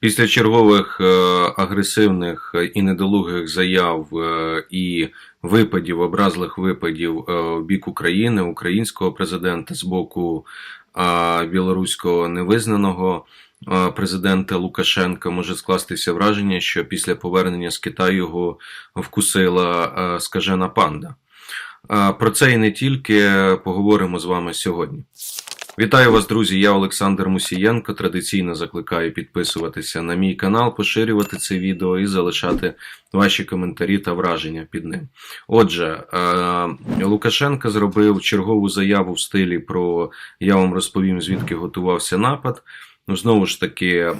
Після чергових е, агресивних і недолугих заяв е, і випадів, образливих випадів е, в бік України, українського президента з боку білоруського невизнаного президента Лукашенка може скластися враження, що після повернення з Китаю його вкусила скажена панда. Про це і не тільки поговоримо з вами сьогодні. Вітаю вас, друзі! Я Олександр Мусієнко. Традиційно закликаю підписуватися на мій канал, поширювати це відео і залишати ваші коментарі та враження під ним. Отже, е, Лукашенко зробив чергову заяву в стилі про я вам розповім, звідки готувався напад. Ну, знову ж таки, е,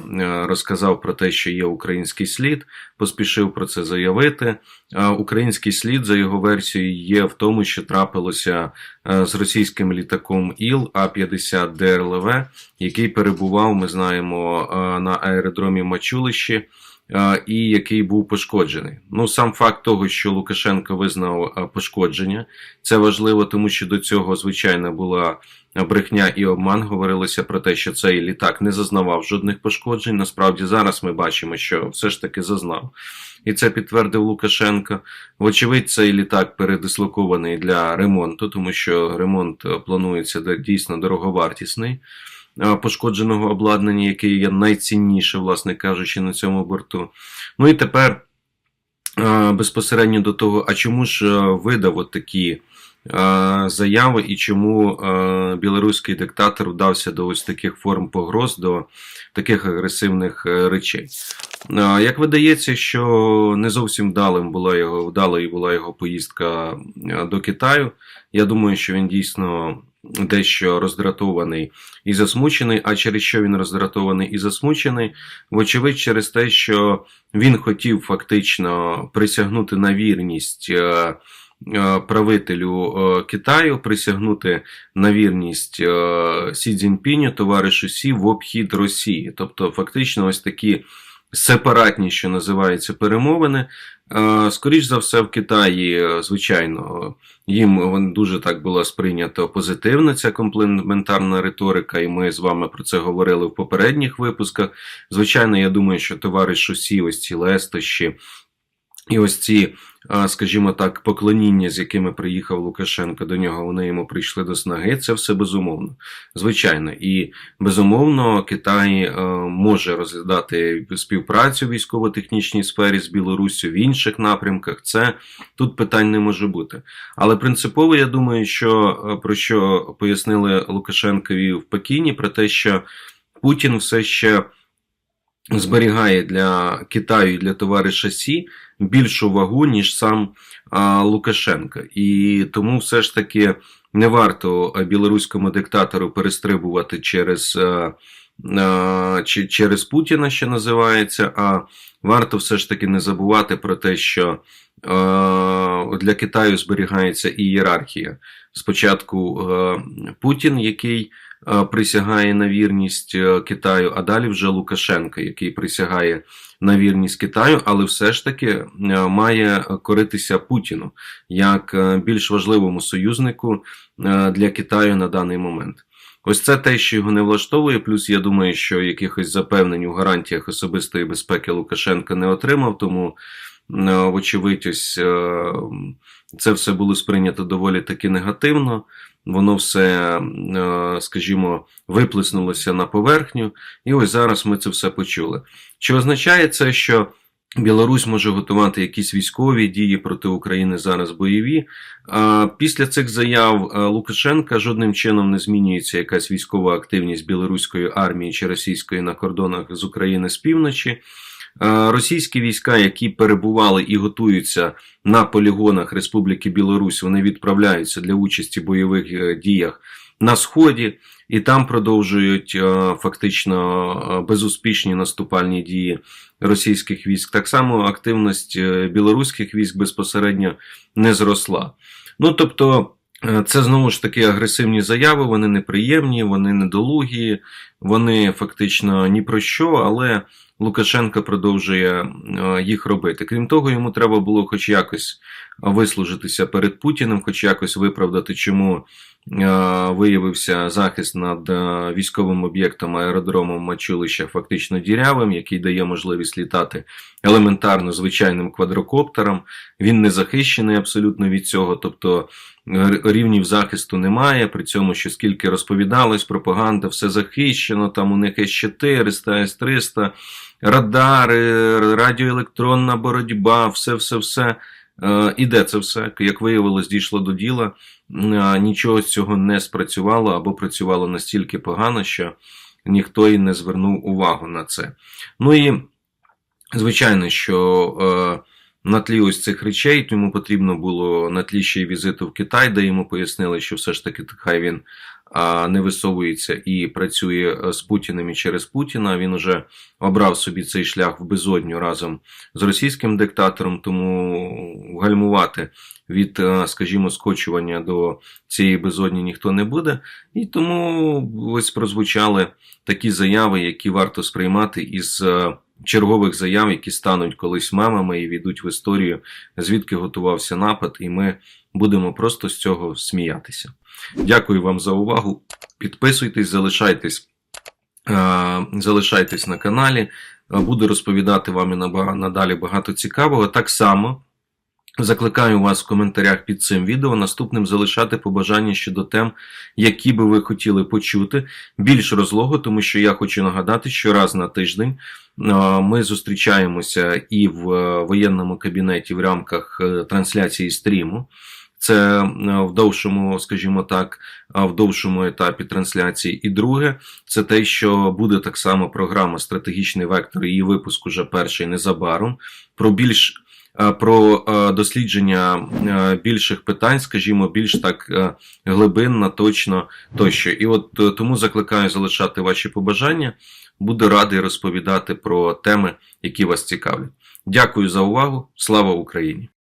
розказав про те, що є український слід, поспішив про це заявити. Е, Український слід, за його версією, є в тому, що трапилося е, з російським літаком Іл А-50 ДРЛВ, який перебував, ми знаємо, на аеродромі Мачулищі. І який був пошкоджений. Ну, сам факт того, що Лукашенко визнав пошкодження, це важливо, тому що до цього, звичайно, була брехня і обман. Говорилося про те, що цей літак не зазнавав жодних пошкоджень. Насправді зараз ми бачимо, що все ж таки зазнав. І це підтвердив Лукашенко. Вочевидь, цей літак передислокований для ремонту, тому що ремонт планується дійсно дороговартісний пошкодженого обладнання, яке є найцінніше, власне кажучи, на цьому борту. Ну і тепер е, безпосередньо до того, а чому ж е, видав от такі е, заяви і чому е, білоруський диктатор вдався до ось таких форм погроз, до таких агресивних е, речей. Е, Як видається, що не зовсім вдалим була його вдалою була його поїздка е, до Китаю. Я думаю, що він дійсно дещо роздратований і засмучений. А через що він роздратований і засмучений? Вочевидь, через те, що він хотів фактично присягнути на вірність. е, е, Правителю е, Китаю присягнути на вірність Сі Цзіньпіню, товаришу Сі, в обхід Росії. Тобто, фактично, ось такі сепаратні, що називається, перемовини. Скоріше Скоріш за все, в Китаї, е, звичайно, їм дуже так була сприйнята позитивно ця комплементарна риторика, і ми з вами про це говорили в попередніх випусках. Звичайно, я думаю, що товариш Усі, ось ці лестощі. І ось ці, скажімо так, поклоніння, з якими приїхав Лукашенко до нього, вони йому прийшли до снаги. Це все безумовно. Звичайно, і безумовно Китай е, може розглядати співпрацю в військово-технічній сфері з Білоруссю в інших напрямках. Це тут питань не може бути. Але принципово я думаю, що е, про що пояснили Лукашенкові в Пекіні, про те, що Путін все ще зберігає для Китаю і для товариша Сі більшу вагу, ніж сам Лукашенко. І тому все ж таки не варто білоруському диктатору перестрибувати через, чи- через Путіна, що називається, а варто все ж таки не забувати про те, що для Китаю зберігається ієрархія. Спочатку Путін, який присягає на вірність е, Китаю, а далі вже Лукашенко, який присягає на вірність Китаю, але все ж таки е, має коритися Путіну як е, більш важливому союзнику е, для Китаю на даний момент. Ось це те, що його не влаштовує. Плюс я думаю, що якихось запевнень у гарантіях особистої безпеки Лукашенка не отримав, тому, е, вочевидь, ось е, це все було сприйнято доволі таки негативно. Воно все, е, скажімо, виплеснулося на поверхню, і ось зараз ми це все почули. Чи означає це, що Білорусь може готувати якісь військові дії проти України зараз бойові? Після цих заяв е, Лукашенка жодним чином не змінюється якась військова активність білоруської армії чи російської на кордонах з України з півночі. Е, Російські війська, які перебували і готуються на полігонах Республіки Білорусь, вони відправляються для участі в бойових е, діях на сході, і там продовжують е, фактично безуспішні наступальні дії російських військ. Так само активність білоруських військ безпосередньо не зросла. Ну тобто. Це знову ж таки агресивні заяви, вони неприємні, вони недолугі, вони фактично ні про що, але Лукашенко продовжує е, їх робити. Крім того, йому треба було хоч якось вислужитися перед Путіним, хоч якось виправдати, чому виявився захист над е, військовим об'єктом аеродромом Мачулища фактично дірявим, який дає можливість літати елементарно звичайним квадрокоптером. Він не захищений абсолютно від цього, тобто е, рівнів захисту немає. При цьому, що скільки розповідалось, пропаганда, все захищено, там у них С-400, С-300, радари, радіоелектронна боротьба, все-все-все. Е, І де це все? Як виявилось, дійшло до діла, е, нічого з цього не спрацювало або працювало настільки погано, що ніхто і не звернув увагу на це. Ну і звичайно, що е, на тлі ось цих речей йому потрібно було на тлі ще й візиту в Китай, де йому пояснили, що все ж таки хай він не висовується і працює е, з Путіним і через Путіна. Він уже обрав собі цей шлях в безодню разом з російським диктатором, тому гальмувати від, е, скажімо, скочування до цієї безодні ніхто не буде. І тому ось прозвучали такі заяви, які варто сприймати із е, чергових заяв, які стануть колись мемами і війдуть в історію, звідки готувався напад, і ми будемо просто з цього сміятися. Дякую вам за увагу. Підписуйтесь, залишайтесь, е, залишайтесь на каналі. Буду розповідати вам і надалі багато цікавого. Так само. Закликаю вас в коментарях під цим відео наступним залишати побажання щодо тем, які би ви хотіли почути, більш розлого, тому що я хочу нагадати, що раз на тиждень ми зустрічаємося і в е, воєнному кабінеті в рамках е, трансляції стріму. Це е, в довшому, скажімо так, в довшому етапі трансляції. І друге, це те, що буде так само програма Стратегічний вектор. Її випуск уже перший незабаром. Про більш про е, дослідження е, більших питань, скажімо, більш так е, глибинно, точно тощо. І от е, тому закликаю залишати ваші побажання. Буду радий розповідати про теми, які вас цікавлять. Дякую за увагу. Слава Україні!